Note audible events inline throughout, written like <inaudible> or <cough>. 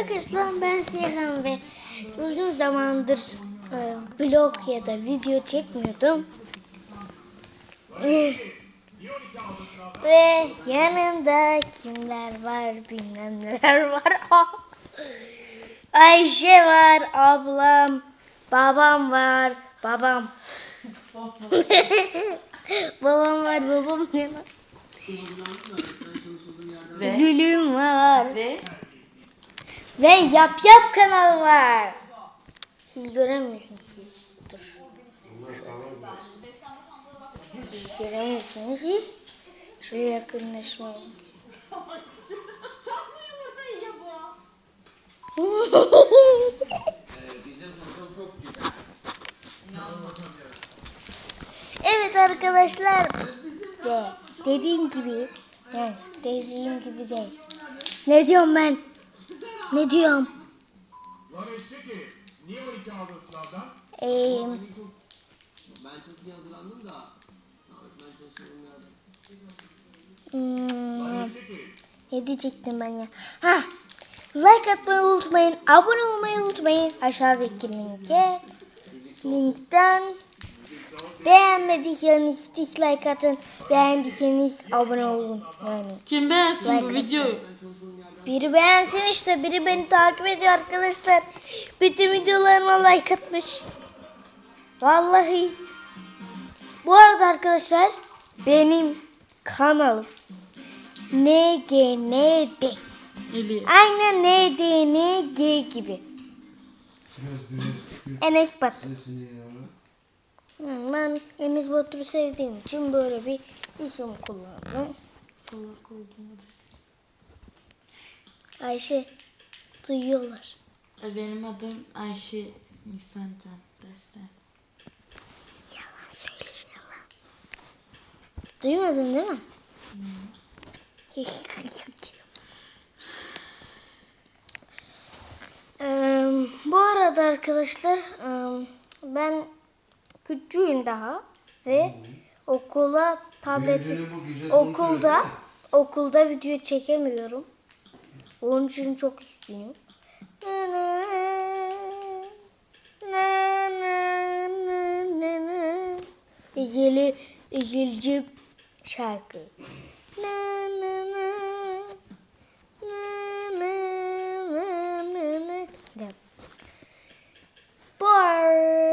Arkadaşlar ben Seyhan ve uzun zamandır e, blog ya da video çekmiyordum. <laughs> ve yanımda kimler var bilmem neler var. <laughs> Ayşe var, ablam, babam var, babam. <laughs> babam var, babam ne var? Ve, Gülüm var. ve Ve Yap Yap kanalı var. Siz göremiyorsunuz. Dur. Siz göremiyorsunuz. Şuraya yakınlaşmayın. evet arkadaşlar. De, dediğim gibi yani dediğim gibi değil. Ne diyorum ben? Ne diyorum? Lan eşek herif. Niye 12 aldın sınavdan? Ee, Ben çok iyi hazırlandım da öğretmen çalışıyorum ya. hmm, ne diyecektim ben ya? Ha, like atmayı unutmayın, abone olmayı unutmayın. Aşağıdaki linke, linkten beğenmediyseniz dislike atın, beğendiyseniz abone olun. Yani kim beğensin bu Like videoyu? biri beğensin işte, biri beni takip ediyor arkadaşlar. Bütün videolarıma like atmış. Vallahi. Bu arada arkadaşlar benim kanalım NGND. Aynen NDNG gibi. Enes Batur. Hı, Ben Enes Batur'u sevdiğim için böyle bir isim kullandım. Salak olduğumu Ayşe duyuyorlar. E, Benim adım Ayşe Nisan Can dersen. Yalan söylüyor yalan. Duymadın değil mi? Eee, bu arada arkadaşlar ben küçüğüm daha ve okula tablet okulda okulda video çekemiyorum. Onun için çok istiyorum. İzili, izilci şarkı. De. Bu arada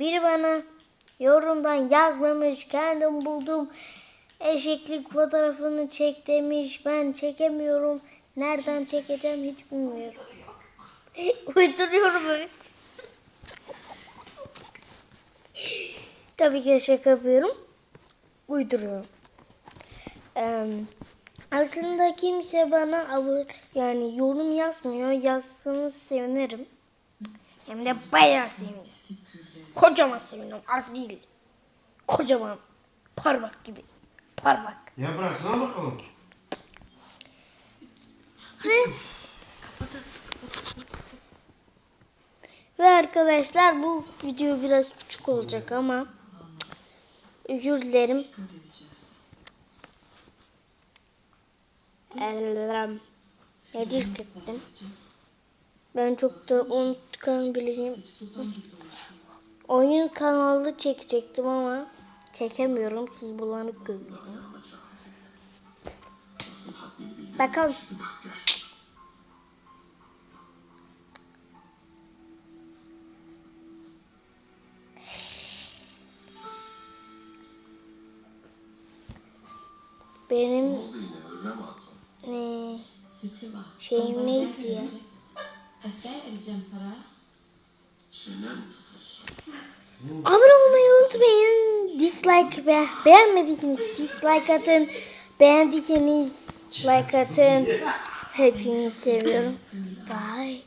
biri bana yorumdan yazmamış kendim buldum. Eşeklik fotoğrafını çek demiş. Ben çekemiyorum. Nereden çekeceğim hiç bilmiyorum. <laughs> Uyduruyorum evet. Tabii ki şaka yapıyorum. Uyduruyorum. Ee, aslında kimse bana yani yorum yazmıyor. Yazsanız sevinirim. Hem de bayağı sevinirim. Kocaman sevinirim. Az değil. Kocaman. Parmak gibi. Parmak. Ya bıraksana bakalım. Ve Ve arkadaşlar bu video biraz küçük olacak ama özür dilerim. Ellerim. Ne diyecektim? Ben çok da unutkan bileyim. Oyun kanalı çekecektim ama çekemiyorum. Siz bulanık görüyorsunuz. Bakalım. Benim var. şeyim neydi ya? Ester edeceğim sana. Abone olmayı unutmayın. Dislike be beğenmediyseniz dislike atın. Beğendiyseniz like atın. Hepinizi seviyorum. Bye.